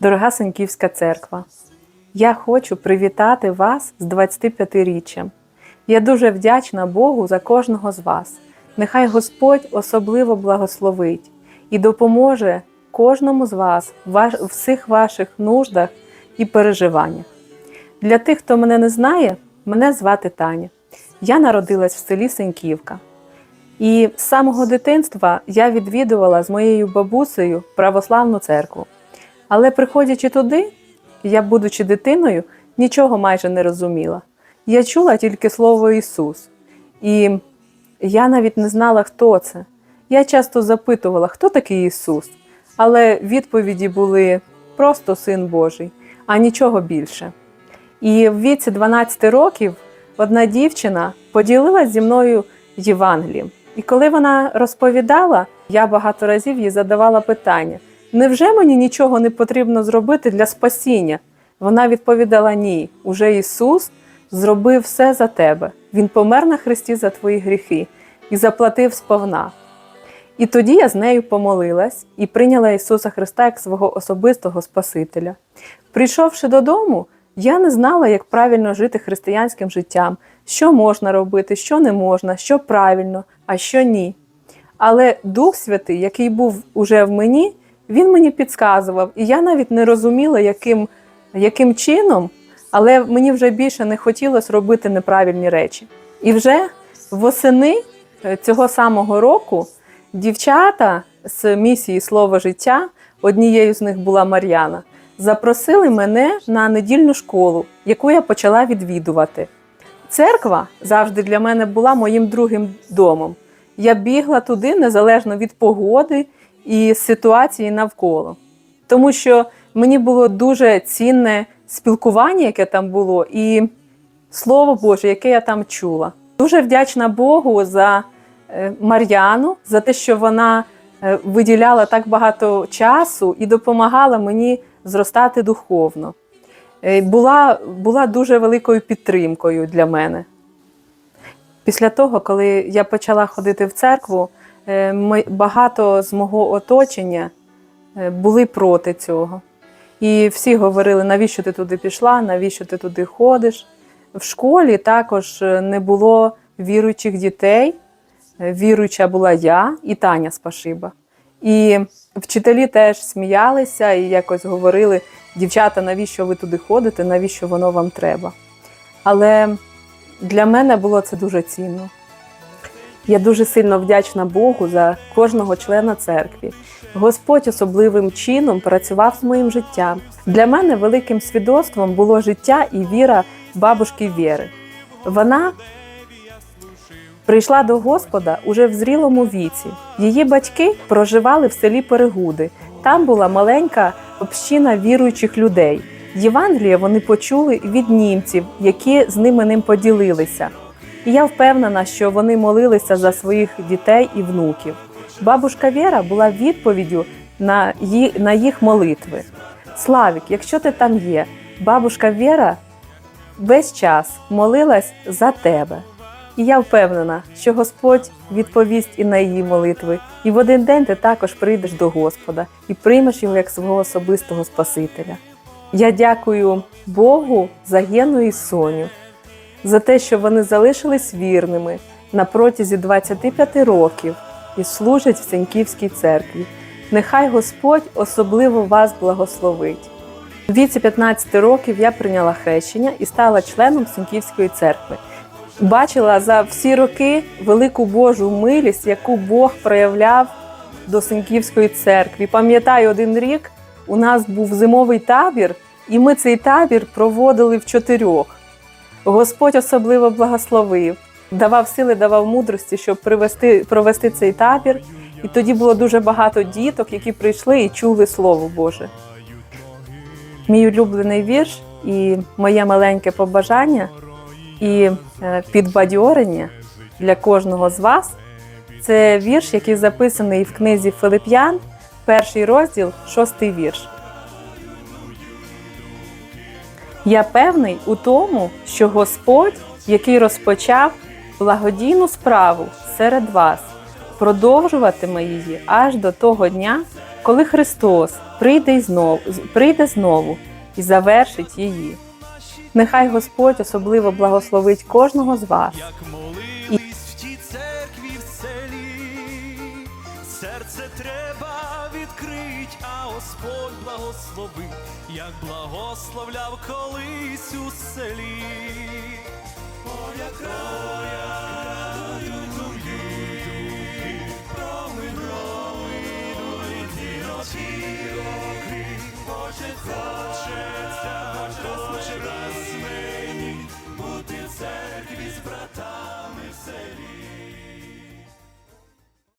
Дорога Саньківська церква, я хочу привітати вас з 25-річчям. Я дуже вдячна Богу за кожного з вас. Нехай Господь особливо благословить і допоможе кожному з вас в всіх ваших нуждах і переживаннях. Для тих, хто мене не знає, мене звати Таня. Я народилась в селі Сеньківка. І з самого дитинства я відвідувала з моєю бабусею православну церкву. Але приходячи туди, я, будучи дитиною, нічого майже не розуміла. Я чула тільки слово Ісус. І я навіть не знала, хто це. Я часто запитувала, хто такий Ісус, але відповіді були просто Син Божий, а нічого більше. І в віці 12 років одна дівчина поділилась зі мною Євангелієм. І коли вона розповідала, я багато разів їй задавала питання: невже мені нічого не потрібно зробити для спасіння? Вона відповідала: Ні, уже Ісус зробив все за тебе. Він помер на хресті за твої гріхи і заплатив сповна. І тоді я з нею помолилась і прийняла Ісуса Христа як свого особистого Спасителя. Прийшовши додому, я не знала, як правильно жити християнським життям, що можна робити, що не можна, що правильно, а що ні. Але Дух Святий, який був уже в мені, він мені підказував, і я навіть не розуміла, яким, яким чином, але мені вже більше не хотілося робити неправильні речі. І вже восени е, цього самого року дівчата з місії Слово життя, однією з них була Мар'яна, запросили мене на недільну школу, яку я почала відвідувати. Церква завжди для мене була моїм другим домом. Я бігла туди незалежно від погоди і ситуації навколо. Тому що мені було дуже цінне спілкування, яке там було, і слово Боже, яке я там чула. Дуже вдячна Богу за е, Мар'яну, за те, що вона е, виділяла так багато часу і допомагала мені зростати духовно. Е, Була, була дуже великою підтримкою для мене. Після того, коли я почала ходити в церкву, багато з мого оточення е, були проти цього. І всі говорили, навіщо ти туди пішла, навіщо ти туди ходиш. В школі також е, не було віруючих дітей. Е, Віруюча була я і Таня Спашиба. І вчителі теж сміялися і якось говорили: дівчата, навіщо ви туди ходите, навіщо воно вам треба? Але для мене було це дуже цінно. Я дуже сильно вдячна Богу за кожного члена церкви. Господь особливим чином працював з моїм життям. Для мене великим свідоцтвом було життя і віра бабушки Віри. Вона прийшла до Господа уже в зрілому віці. Її батьки проживали в селі Перегуди. Там була маленька община віруючих людей. Євангелія вони почули від німців, які з ними ним поділилися. І я впевнена, що вони молилися за своїх дітей і внуків. Бабушка Віра була відповіддю на, на їх молитви. Славік, якщо ти там є, бабушка Віра весь час молилась за тебе. І я впевнена, що Господь відповість і на її молитви. І в один день ти також прийдеш до Господа і приймеш його як свого особистого Спасителя. Я дякую Богу за Гену і Соню, за те, що вони залишились вірними на протязі 25 років і служать в Сеньківській церкві. Нехай Господь особливо вас благословить. У віці 15 років я прийняла хрещення і стала членом Сеньківської церкви. Бачила за всі роки велику Божу милість, яку Бог проявляв до Сеньківської церкви. Пам'ятаю, один рік у нас був зимовий табір, і ми цей табір проводили в чотирьох. Господь особливо благословив, давав сили, давав мудрості, щоб привести, провести цей табір. І тоді було дуже багато діток, які прийшли і чули Слово Боже. Мій улюблений вірш і моє маленьке побажання і е, підбадьорення для кожного з вас це вірш, який записаний в книзі Филип'ян, перший розділ, шостий вірш. Я певний у тому, що Господь, який розпочав благодійну справу серед вас, продовжуватиме її аж до того дня, коли Христос прийде знов, прийде знову і завершить її. Нехай Господь особливо благословить кожного з вас. як молились в тій церкві в селі. Серце треба відкрить, а Господь благословить, як благословляв колись у селі. О, як радують думки, проминули ті роки. Боже, хочеться, хоче раз мені бути в церкві з братами.